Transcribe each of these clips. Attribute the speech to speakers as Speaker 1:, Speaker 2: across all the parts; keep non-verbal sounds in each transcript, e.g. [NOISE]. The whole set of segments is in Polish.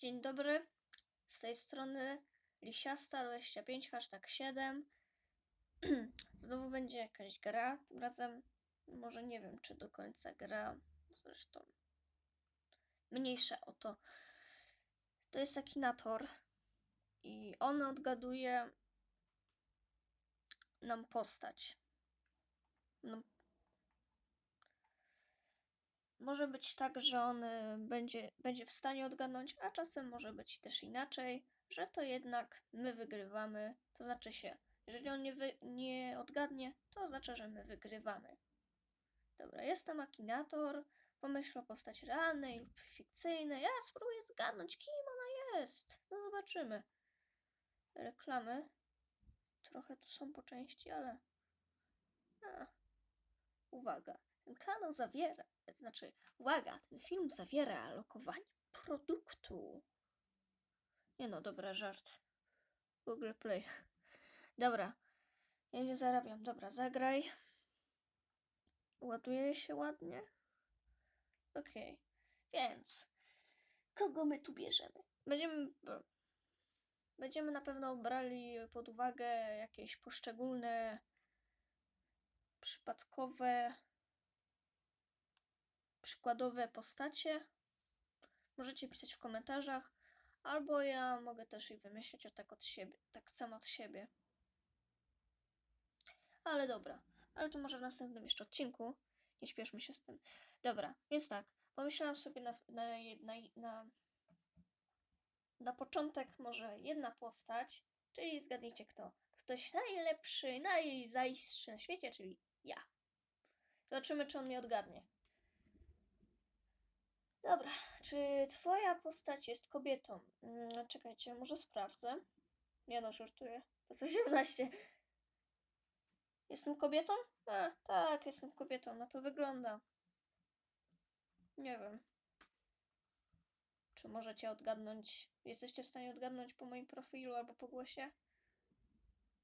Speaker 1: Dzień dobry. Z tej strony Lisiasta25, hashtag 7. [CLEARS THROAT] Znowu będzie jakaś gra. Tym razem może nie wiem, czy do końca gra. Zresztą mniejsze o to. To jest Akinator i on odgaduje nam postać. No, może być tak, że on y, będzie, będzie w stanie odgadnąć, a czasem może być też inaczej, że to jednak my wygrywamy. To znaczy się, jeżeli on nie, wy, nie odgadnie, to oznacza, że my wygrywamy. Dobra, jestem Akinator. Pomyśl o postaci realnej lub fikcyjnej. Ja spróbuję zgadnąć, kim ona jest. No zobaczymy. Reklamy. Trochę tu są po części, ale. A. Uwaga. Ten kanał zawiera, znaczy, uwaga, ten film zawiera lokowanie produktu. Nie no, dobra, żart. Google Play. Dobra, ja nie zarabiam. Dobra, zagraj. Ładuje się ładnie. Okej, więc kogo my tu bierzemy? Będziemy, będziemy na pewno brali pod uwagę jakieś poszczególne przypadkowe przykładowe postacie. Możecie pisać w komentarzach, albo ja mogę też ich wymyślić o tak od siebie, tak samo od siebie. Ale dobra, ale to może w następnym jeszcze odcinku. Nie śpieszmy się z tym. Dobra, więc tak, pomyślałam sobie na, na, na, na, na początek może jedna postać, czyli zgadnijcie kto. Ktoś najlepszy, najzajstszy na świecie, czyli ja. Zobaczymy, czy on mnie odgadnie. Dobra, czy twoja postać jest kobietą? Mm, czekajcie, może sprawdzę. Nie no, żartuję. To jest 18. Jestem kobietą? A, tak, jestem kobietą. No to wygląda. Nie wiem. Czy możecie odgadnąć? Jesteście w stanie odgadnąć po moim profilu albo po głosie?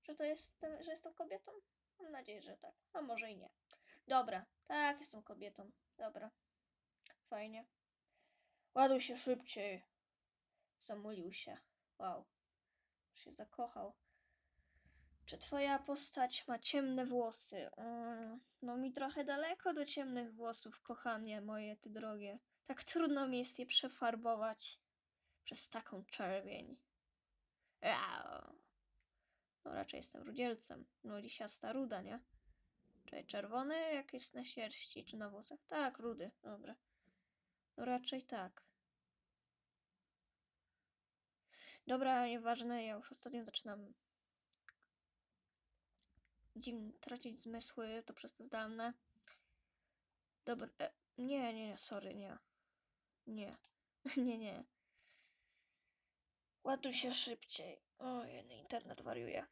Speaker 1: Że to jest, że jestem kobietą? Mam nadzieję, że tak. A może i nie. Dobra, tak, jestem kobietą. Dobra. Fajnie. Ładuj się szybciej. Zamulił się. Wow. Się zakochał. Czy twoja postać ma ciemne włosy? Mm, no mi trochę daleko do ciemnych włosów, kochanie moje, ty drogie. Tak trudno mi jest je przefarbować przez taką czerwień. Wow. No raczej jestem rudzielcem. No lisiasta ruda, nie? Czy czerwony jak jest na sierści, czy na włosach? Tak, rudy, dobra. No raczej tak. Dobra, nieważne, ja już ostatnio zaczynam dziwnie tracić zmysły, to przez to zdalne. Dobra, e, nie, nie, sorry, nie. Nie, [LAUGHS] nie, nie. Ładuj się szybciej. Ojej, internet wariuje.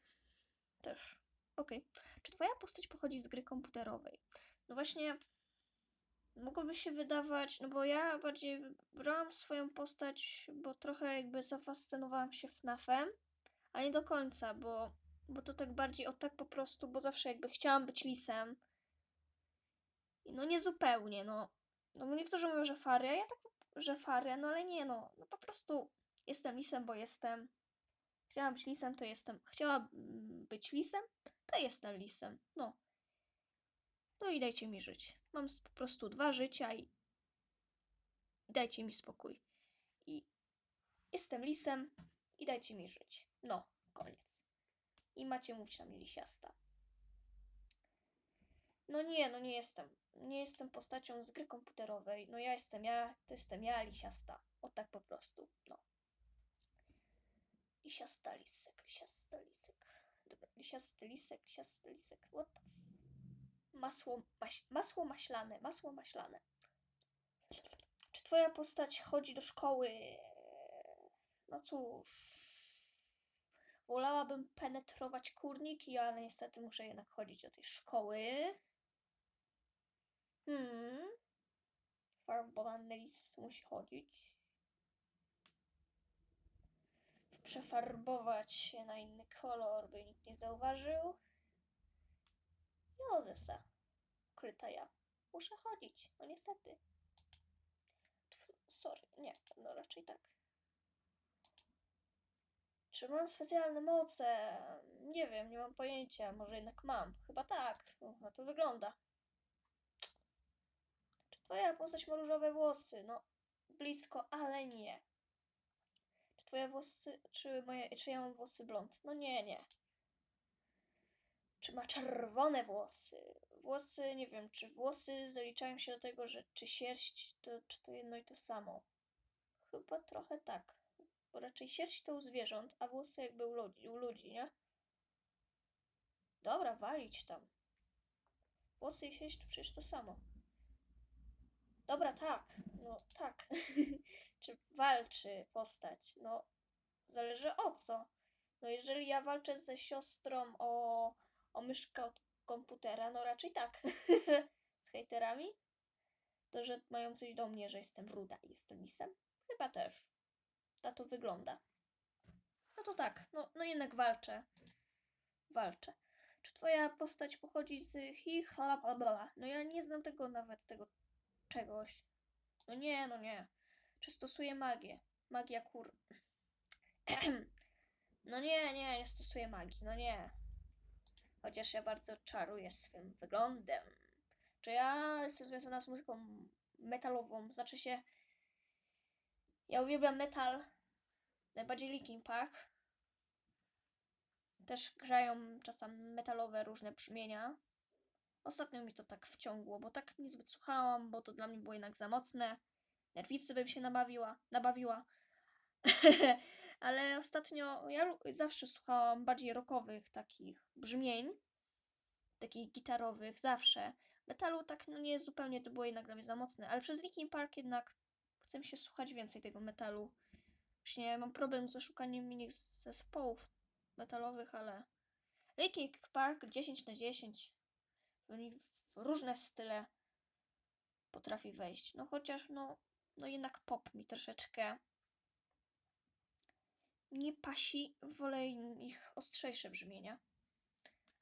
Speaker 1: Też. Okej. Okay. Czy twoja postać pochodzi z gry komputerowej? No właśnie, mogłoby się wydawać, no bo ja bardziej wybrałam swoją postać, bo trochę jakby zafascynowałam się FNAF-em, a nie do końca, bo, bo to tak bardziej o tak po prostu, bo zawsze jakby chciałam być lisem. No nie zupełnie, no. No bo niektórzy mówią, że Faria, ja tak, że Faria, no ale nie, no. No po prostu jestem lisem, bo jestem. Chciałam być lisem, to jestem. Chciałam być lisem, to jestem lisem. No. No i dajcie mi żyć. Mam po prostu dwa życia i dajcie mi spokój. I jestem lisem i dajcie mi żyć. No, koniec. I macie mówić na mnie lisiasta. No nie, no nie jestem. Nie jestem postacią z gry komputerowej. No ja jestem ja, to jestem ja, lisiasta. O tak po prostu, no. Lisiasta lisek, lisiasta lisek. Dobra, lisiasty lisek, lisiasty lisek. What the masło, maś, masło maślane, masło maślane. Czy twoja postać chodzi do szkoły? No cóż. Wolałabym penetrować kurniki, ale niestety muszę jednak chodzić do tej szkoły. Hmm. Farbowany musi chodzić. Przefarbować się na inny kolor, by nikt nie zauważył. I Odessa. Ukryta ja. Muszę chodzić. No niestety. Tf, sorry. Nie, no raczej tak. Czy mam specjalne moce? Nie wiem, nie mam pojęcia. Może jednak mam. Chyba tak. O, Na to wygląda. Czy twoja postać ma różowe włosy? No, blisko, ale nie. Czy twoje włosy, czy moje, czy ja mam włosy blond? No nie, nie. Czy ma czerwone włosy? Włosy, nie wiem, czy włosy zaliczają się do tego, że czy sierść, to, czy to jedno i to samo? Chyba trochę tak. Bo raczej sierść to u zwierząt, a włosy jakby u ludzi, u ludzi nie? Dobra, walić tam. Włosy i sierść to przecież to samo. Dobra, tak. No tak. [LAUGHS] czy walczy postać? No, zależy o co. No jeżeli ja walczę ze siostrą o, o myszkę od komputera, no raczej tak. [LAUGHS] Z hejterami? To, że mają coś do mnie, że jestem ruda i jestem lisem? Chyba też. Na to wygląda. No to tak, no, no jednak walczę. Walczę. Czy twoja postać pochodzi z hi, hala? No ja nie znam tego nawet, tego czegoś. No nie, no nie. Czy stosuje magię? Magia kur... [CLEARS THROAT] No nie, nie, nie stosuję magii, no nie. Chociaż ja bardzo czaruję swym wyglądem. Czy ja jestem związana z muzyką metalową? Znaczy się... Ja uwielbiam metal. Najbardziej Linkin Park. Też grają czasem metalowe różne brzmienia. Ostatnio mi to tak wciągło, bo tak niezbyt słuchałam, bo to dla mnie było jednak za mocne. Nerwicy bym się nabawiła, nabawiła. [LAUGHS] Ale ostatnio ja zawsze słuchałam bardziej rockowych takich brzmień, takich gitarowych, zawsze. Metalu tak no nie zupełnie to było jednak dla mnie za mocne, ale przez Linkin Park jednak chcę się słuchać więcej tego metalu. Właśnie mam problem ze szukaniem innych zespołów metalowych, ale Linkin Park 10 na 10 oni w różne style potrafi wejść. No chociaż no, no jednak pop mi troszeczkę nie pasi, wolę ich ostrzejsze brzmienia.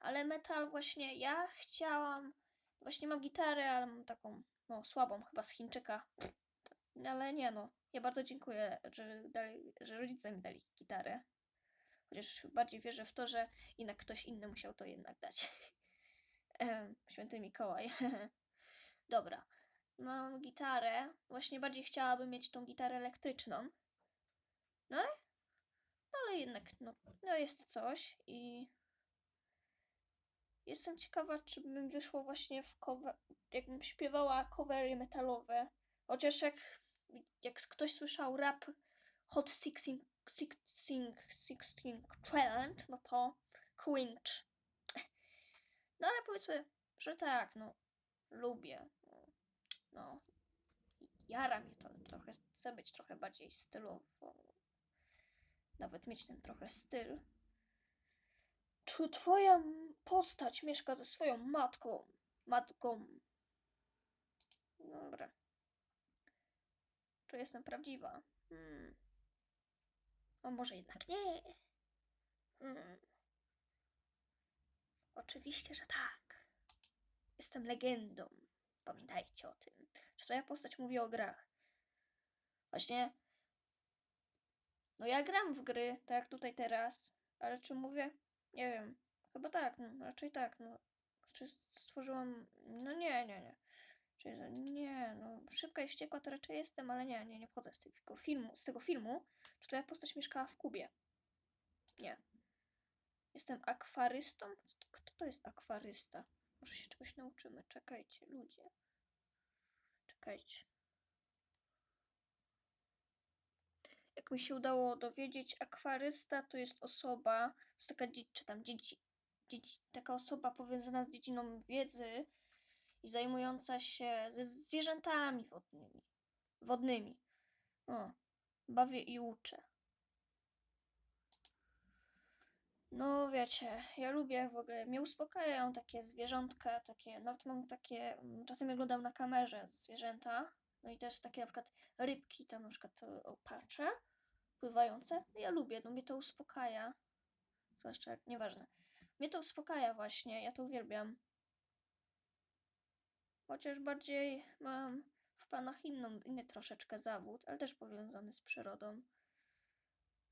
Speaker 1: Ale metal właśnie, ja chciałam, właśnie mam gitarę, ale mam taką, no słabą, chyba z Chińczyka. Ale nie no, ja bardzo dziękuję, że, dali, że rodzice mi dali gitarę. Chociaż bardziej wierzę w to, że jednak ktoś inny musiał to jednak dać. [LAUGHS] Święty Mikołaj. [LAUGHS] Dobra. Mam gitarę. Właśnie bardziej chciałabym mieć tą gitarę elektryczną. No ale, ale jednak, no, no jest coś i jestem ciekawa, czy bym wyszło właśnie w cover, jakbym śpiewała covery metalowe. Chociaż jak, jak ktoś słyszał rap Hot Sixteen, Sixteen, Sixteen Challenge, no to cringe. No ale powiedzmy, że tak, no, lubię. No, jara mnie to trochę, chcę być trochę bardziej stylowo. Nawet mieć ten trochę styl. Czy twoja postać mieszka ze swoją matką? Matką. Dobra. Czy jestem prawdziwa? Hmm. A może jednak nie? Hmm. Oczywiście, że tak. Jestem legendą. Pamiętajcie o tym. Czy twoja postać mówi o grach? Właśnie. No ja gram w gry, tak jak tutaj teraz. Ale czy mówię? Nie wiem. Chyba tak, no, raczej tak. No. Czy stworzyłam. No nie, nie, nie. Czy za- nie, no szybka i wściekła to raczej jestem, ale nie, nie, nie wchodzę z tego filmu. Z tego filmu. Czy twoja postać mieszkała w Kubie? Nie. Jestem akwarystą? Kto to jest akwarysta? Może się czegoś nauczymy. Czekajcie, ludzie. Czekajcie. Jak mi się udało dowiedzieć, akwarysta to jest osoba, to jest taka czy tam dzieci, dzieci, taka osoba powiązana z dziedziną wiedzy i zajmująca się ze zwierzętami wodnymi. Wodnymi. O, bawię i uczę. No wiecie, ja lubię w ogóle, mnie uspokajają takie zwierzątka, takie, nawet mam takie, mm, czasem oglądam na kamerze zwierzęta, no i też takie na przykład rybki, tam na przykład opacze pływające, no ja lubię, no mnie to uspokaja, zwłaszcza jak, nieważne, mnie to uspokaja właśnie, ja to uwielbiam. Chociaż bardziej mam w planach inną, inny troszeczkę zawód, ale też powiązany z przyrodą.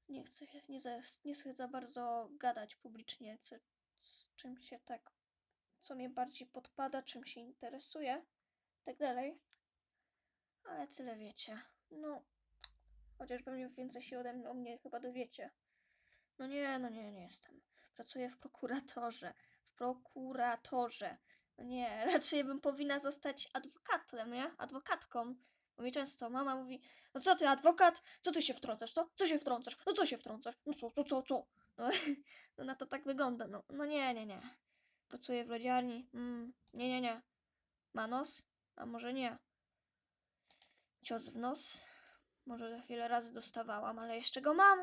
Speaker 1: Nie chcę, nie, za, nie chcę za bardzo gadać publicznie, co, z czym się tak, co mnie bardziej podpada, czym się interesuje, tak dalej. Ale tyle wiecie. No, chociaż pewnie więcej się ode mnie, o mnie chyba dowiecie. No nie, no nie, nie jestem. Pracuję w prokuratorze. W prokuratorze. No nie, [LAUGHS] raczej bym powinna zostać adwokatem, nie? Adwokatką. Bo mi często mama mówi, no co ty, adwokat? Co ty się wtrącasz, co? Co się wtrącasz? No co się wtrącasz? No co, co, co, co? No, [LAUGHS] no na to tak wygląda, no. No nie, nie, nie. Pracuję w lodziarni. Mm, nie, nie, nie. Ma nos? A może nie. Cios w nos? Może wiele razy dostawałam, ale jeszcze go mam.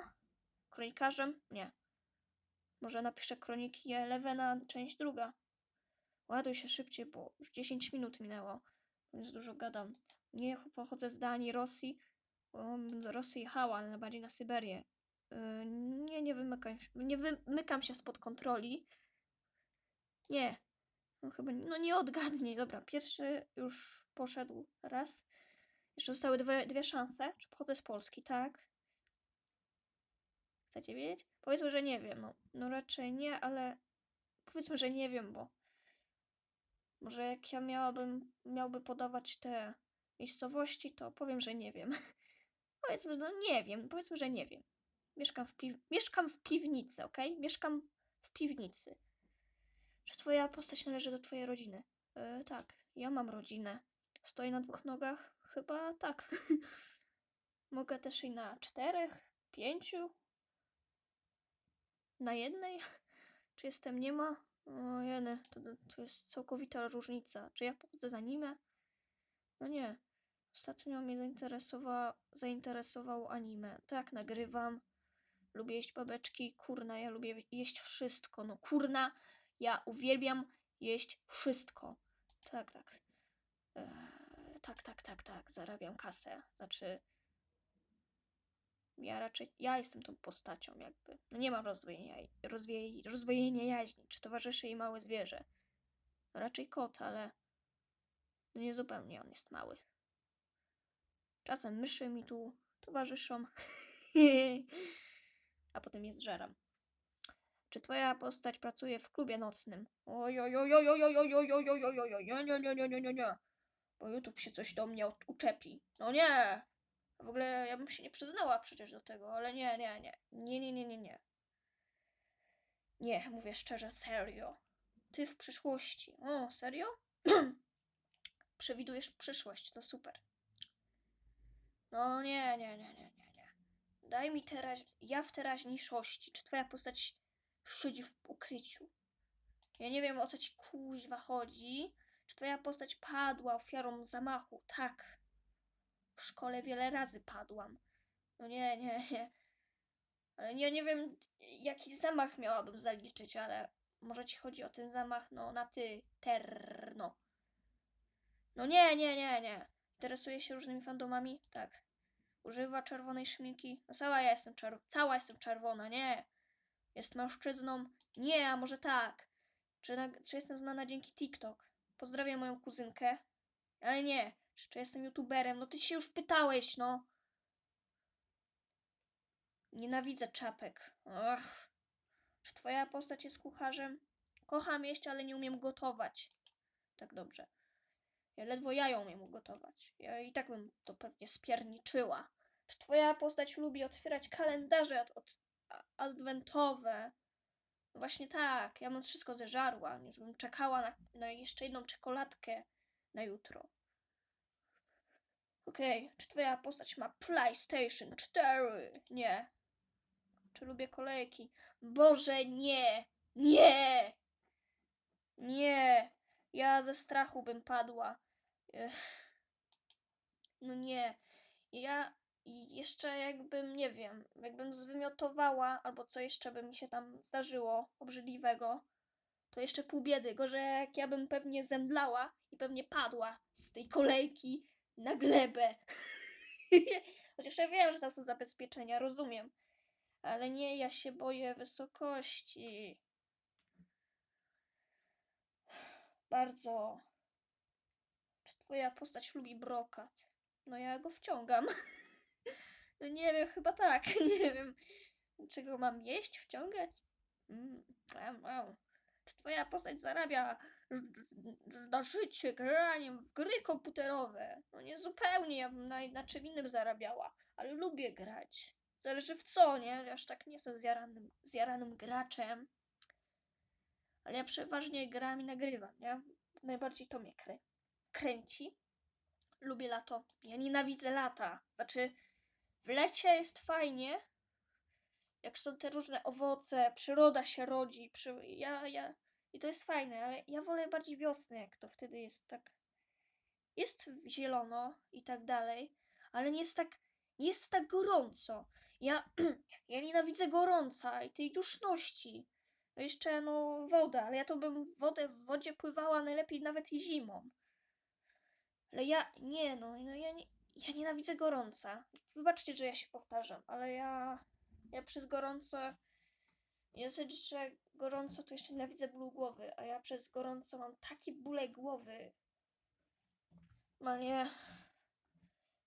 Speaker 1: Kronikarzem? Nie. Może napiszę kroniki Elevena, część druga. Ładuj się szybciej, bo już 10 minut minęło. Więc dużo gadam. Nie pochodzę z Danii, Rosji. Do Rosji jechała, ale bardziej na Syberię. Yy, nie, nie wymykam, nie wymykam się spod kontroli. Nie. No chyba, no nie odgadnij. Dobra, pierwszy już poszedł raz. Jeszcze zostały dwie, dwie szanse. Czy pochodzę z Polski? Tak. Chcecie wiedzieć? Powiedzmy, że nie wiem. No, no raczej nie, ale powiedzmy, że nie wiem, bo może jak ja miałabym, miałby podawać te miejscowości, to powiem, że nie wiem. [LAUGHS] Powiedzmy, no nie wiem, powiedzmy, że nie wiem. Mieszkam w, piw mieszkam w piwnicy, ok? Mieszkam w piwnicy. Czy twoja postać należy do twojej rodziny? E, tak, ja mam rodzinę. Stoi na dwóch nogach? Chyba tak. [LAUGHS] Mogę też i na czterech, pięciu, na jednej? [LAUGHS] Czy jestem nie ma? O jeny, to, to jest całkowita różnica. Czy ja pochodzę z anime? No nie. Ostatnio mnie zainteresowa, zainteresował anime. Tak, nagrywam. Lubię jeść babeczki. Kurna, ja lubię jeść wszystko. No kurna, ja uwielbiam jeść wszystko. Tak, tak. Eee, tak, tak, tak, tak. Zarabiam kasę. Znaczy, ja raczej, ja jestem tą postacią jakby. No nie mam rozwojenia, rozwiej, rozwojenia jaźni, czy towarzyszy jej małe zwierzę. No raczej kot, ale no nie zupełnie on jest mały. Czasem myszy mi tu towarzyszą, a potem je zżeram. Czy twoja postać pracuje w klubie nocnym? Oj, oj, oj, oj, oj, oj, oj, oj, oj, oj, oj, oj, oj, nie, nie, nie, nie, nie, nie, nie. Bo YouTube się coś do mnie uczepi. No nie, w ogóle ja bym się nie przyznała przecież do tego, ale nie, nie, nie. Nie, nie, nie, nie, nie. Nie, mówię szczerze, serio. Ty w przyszłości. O, serio? [CLEARS THROAT] Przewidujesz przyszłość, to super. No nie, nie, nie, nie, nie, nie. Daj mi teraz, ja w teraźniejszości. Czy twoja postać siedzi w ukryciu? Ja nie wiem o co ci kuźwa chodzi. Czy twoja postać padła ofiarą zamachu? Tak. W szkole wiele razy padłam. No nie, nie, nie. Ale nie, nie wiem, jaki zamach miałabym zaliczyć, ale może ci chodzi o ten zamach, no, na ty, terno. No nie, nie, nie, nie. Interesuje się różnymi fandomami? Tak. Używa czerwonej szminki? No cała ja jestem czerw cała jestem czerwona, nie. Jest mężczyzną? Nie, a może tak. Czy, na, czy jestem znana dzięki TikTok? Pozdrawiam moją kuzynkę. Ale nie. Czy, jestem youtuberem? No ty się już pytałeś, no. Nienawidzę czapek. Ach. Czy twoja postać jest kucharzem? Kocham jeść, ale nie umiem gotować. Tak dobrze. Ja ledwo jają umiem ugotować. Ja i tak bym to pewnie spierniczyła. Czy twoja postać lubi otwierać kalendarze od, od, a- adwentowe? No właśnie tak. Ja bym wszystko zeżarła, już bym czekała na, na jeszcze jedną czekoladkę na jutro. Okej, czy twoja postać ma PlayStation 4? Nie. Czy lubię kolejki? Boże, nie! Nie! Nie! Ja ze strachu bym padła. Ech. No nie. Ja i jeszcze jakbym, nie wiem, jakbym zwymiotowała, albo co jeszcze by mi się tam zdarzyło obrzydliwego, to jeszcze pół biedy. Gorzej jak ja bym pewnie zemdlała i pewnie padła z tej kolejki na glebę. [LAUGHS] Chociaż ja wiem, że tam są zabezpieczenia, rozumiem. Ale nie, ja się boję wysokości. Bardzo. Czy twoja postać lubi brokat? No ja go wciągam. [LAUGHS] No nie wiem, chyba tak, [LAUGHS] nie wiem. Czego mam jeść, wciągać? Mm, em. Czy twoja postać zarabia na życie graniem w gry komputerowe? No nie zupełnie, ja bym na, na czym innym zarabiała, ale lubię grać. Zależy w co, nie? Aż tak nie jestem zjaranym, zjaranym graczem. Ale ja przeważnie gram i nagrywam, nie? Najbardziej to mnie krę kręci. Lubię lato. Ja nienawidzę lata. Znaczy, w lecie jest fajnie, jak są te różne owoce, przyroda się rodzi. Przy... Ja, ja... I to jest fajne, ale ja wolę bardziej wiosnę, jak to wtedy jest tak. Jest zielono i tak dalej, ale nie jest tak, nie jest tak gorąco. Ja, [CLEARS THROAT] ja nienawidzę gorąca i tej duszności. No jeszcze no woda, ale ja to bym wodę w wodzie pływała najlepiej nawet i zimą. Ale ja nie no, no ja, nie, ja nienawidzę gorąca. Wybaczcie, że ja się powtarzam, ale ja ja przez gorąco dosyć, że gorąco to jeszcze nienawidzę bólu głowy, a ja przez gorąco mam takie bóle głowy. No nie.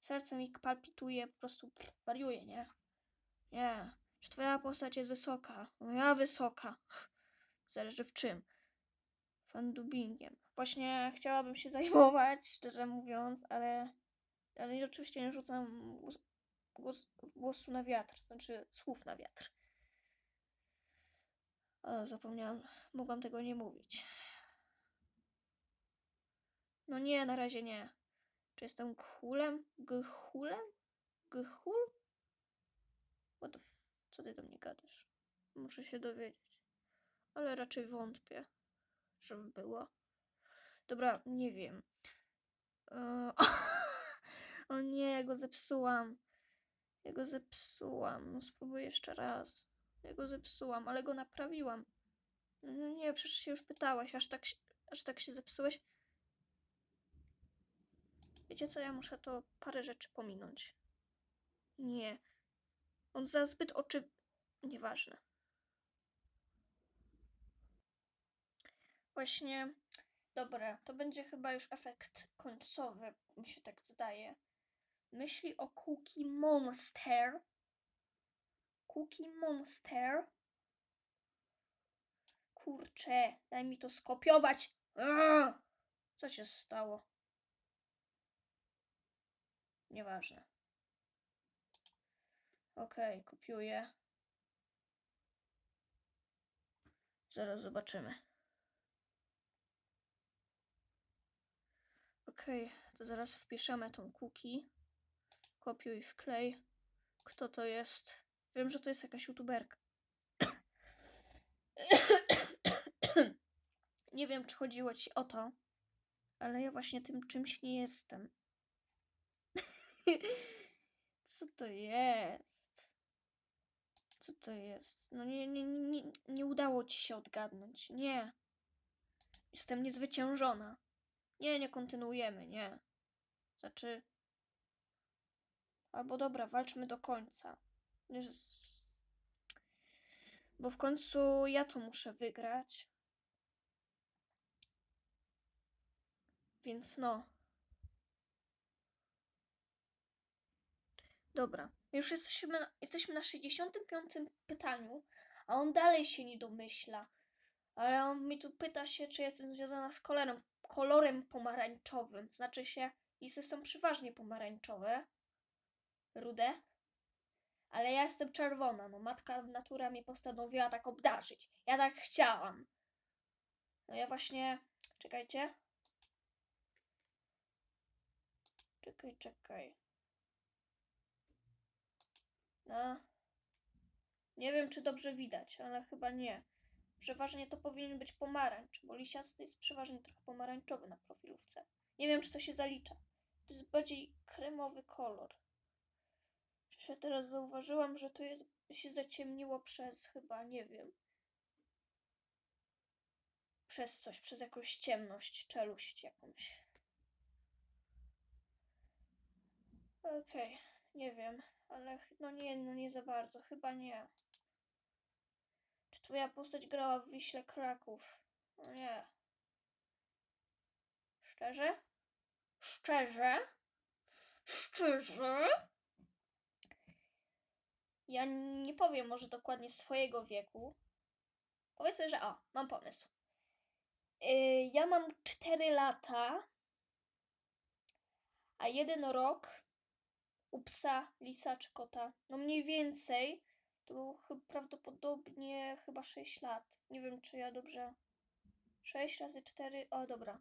Speaker 1: Serce mi palpituje, po prostu wariuje, nie? Nie. Czy twoja postać jest wysoka? Ja wysoka. [LAUGHS] Zależy w czym. Fandubbingiem. Właśnie chciałabym się [LAUGHS] zajmować, szczerze mówiąc, ale, ale oczywiście nie rzucam głos, głos, głosu na wiatr, znaczy słów na wiatr. Zapomniałam, mogłam tego nie mówić. No nie, na razie nie. Czy jestem khulem? Gchulem? Gchul? What. Co ty do mnie gadasz? Muszę się dowiedzieć. Ale raczej wątpię, żeby było. Dobra, nie wiem. Eee, [LAUGHS] O nie, ja go zepsułam. Ja go zepsułam. No spróbuję jeszcze raz. Ja go zepsułam, ale go naprawiłam. No nie, przecież się już pytałaś, aż tak, aż tak się zepsułeś. Wiecie co, ja muszę to parę rzeczy pominąć. Nie. On za zbyt oczy... Nieważne. Właśnie... Dobra, to będzie chyba już efekt końcowy, mi się tak zdaje. Myśli o Cookie Monster. Cookie Monster. Kurczę, daj mi to skopiować. Co się stało? Nieważne. Okej, kopiuję. Zaraz zobaczymy. Okej, to zaraz wpiszemy tą cookie. Kopiuj, wklej. Kto to jest? Wiem, że to jest jakaś youtuberka. [COUGHS] Nie wiem, czy chodziło ci o to, ale ja właśnie tym czymś nie jestem. [LAUGHS] Co to jest? Co to jest? No nie, nie, nie, nie, udało ci się odgadnąć. Nie. Jestem niezwyciężona. Nie, nie kontynuujemy, nie. Znaczy. Albo dobra, walczmy do końca. Bo w końcu ja to muszę wygrać. Więc no. Dobra. Już jesteśmy na, jesteśmy na 65. pytaniu, a on dalej się nie domyśla. Ale on mi tu pyta się, czy jestem związana z kolorem, kolorem pomarańczowym. Znaczy się, lisy są przeważnie pomarańczowe, rude, ale ja jestem czerwona. No, matka natura mnie postanowiła tak obdarzyć. Ja tak chciałam. No ja właśnie. Czekajcie. Czekaj, czekaj. No. Nie wiem, czy dobrze widać, ale chyba nie. Przeważnie to powinien być pomarańcz, bo lisiasty jest przeważnie trochę pomarańczowy na profilówce. Nie wiem, czy to się zalicza. To jest bardziej kremowy kolor. Ja teraz zauważyłam, że to jest, się zaciemniło przez chyba, nie wiem. Przez coś, przez jakąś ciemność, czeluść jakąś. Okej, nie wiem, ale no nie, no nie za bardzo, chyba nie. Czy twoja postać grała w Wiśle Kraków? No nie. Szczerze? Szczerze? Szczerze? Ja nie powiem może dokładnie swojego wieku. Powiedzmy, że o, mam pomysł. Yy, ja mam 4 lata, a jeden rok u psa, lisa czy kota. No mniej więcej. To prawdopodobnie chyba 6 lat. Nie wiem, czy ja dobrze. 6 razy 4. O, dobra.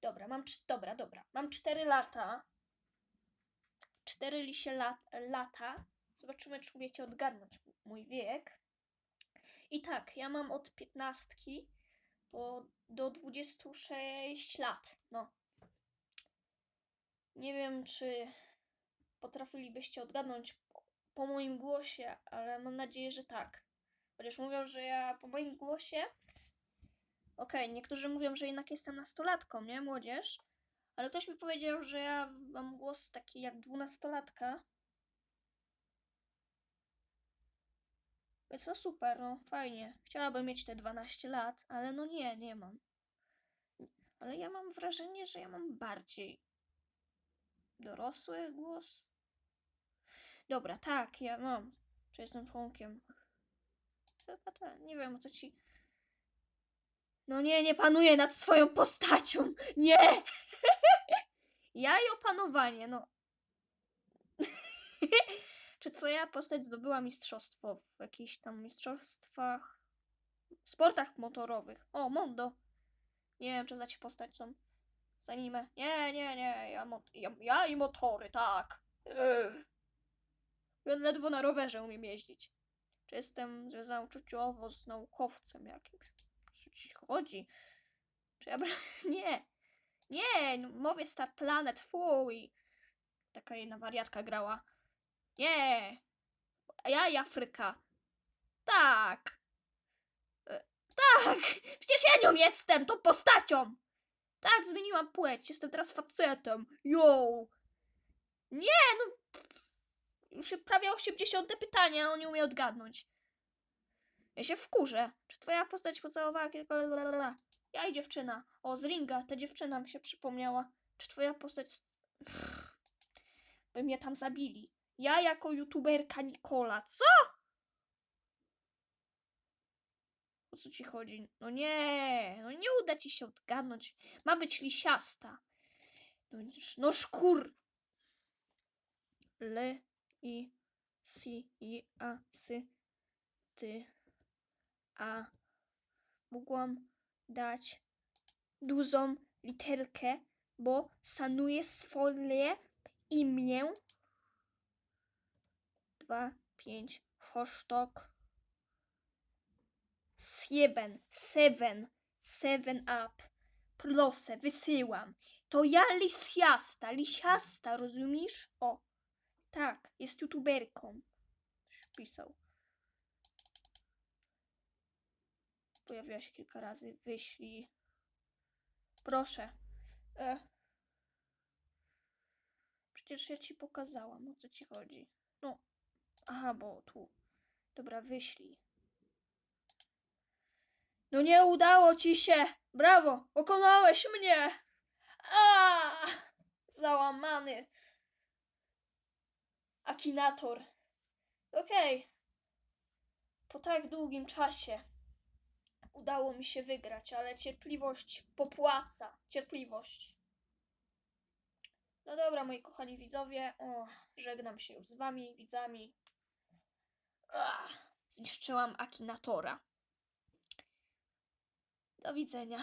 Speaker 1: Dobra, mam. Dobra, dobra. Mam 4 lata. 4 lisie lat, lata. Zobaczymy, czy umiecie odgadnąć mój wiek. I tak, ja mam od 15 do, do 26 lat. No. Nie wiem, czy potrafilibyście odgadnąć po, po moim głosie, ale mam nadzieję, że tak. Chociaż mówią, że ja po moim głosie. Okej, niektórzy mówią, że jednak jestem nastolatką, nie? Młodzież. Ale ktoś mi powiedział, że ja mam głos taki jak dwunastolatka. Więc no super, no fajnie. Chciałabym mieć te 12 lat, ale no nie, nie mam. Ale ja mam wrażenie, że ja mam bardziej dorosły głos. Dobra, tak, ja mam. Czy jestem członkiem? Chyba tak, nie wiem o co ci. No nie, nie panuję nad swoją postacią. [LAUGHS] Nie! [LAUGHS] Ja i opanowanie, no. [LAUGHS] Czy twoja postać zdobyła mistrzostwo w jakichś tam mistrzostwach? Sportach motorowych. O, Mondo. Nie wiem, czy znacie postać tą z anime. Nie, nie, nie. Ja, mo- ja, ja i motory, tak. Ugh. Ja ledwo na rowerze umiem jeździć. Czy jestem związana uczuciowo z naukowcem jakimś? Co ci chodzi? Czy ja... [LAUGHS] Nie. Nie, no, mówię Star Planet, fuj. Taka jedna wariatka grała. Nie. Ja i Afryka. Tak. E, Tak. Przecież ja nią jestem, tą postacią. Tak, zmieniłam płeć. Jestem teraz facetem. Yo. Nie, no. Już prawie 80 pytanie, a on nie umie odgadnąć. Ja się wkurzę. Czy twoja postać pocałowała kilka... Ja i dziewczyna. O, z ringa. Ta dziewczyna mi się przypomniała. Czy twoja postać... s- By mnie tam zabili. Ja jako youtuberka Nikola. Co? O co ci chodzi? No nie, no nie uda ci się odgadnąć. Ma być lisiasta. No, no szkur. L, i, si, i, a, sy, ty, a. Mogłam dać dużą literkę, bo sanuję swoje imię. Dwa, pięć, hashtag. Sieben, seven, seven up. Proszę, wysyłam. To ja lisiasta, lisiasta, rozumiesz? O, tak, jest youtuberką. Pisał. Pojawiła się kilka razy. Wyślij. Proszę. E. Przecież ja ci pokazałam, o co ci chodzi. Aha, bo tu. Dobra, wyślij. No nie udało ci się! Brawo! Pokonałeś mnie! A! Załamany. Akinator. Okej. Po tak długim czasie udało mi się wygrać, ale cierpliwość popłaca. Cierpliwość. No dobra, moi kochani widzowie, o, żegnam się już z wami, widzami. Ach, zniszczyłam Akinatora. Do widzenia.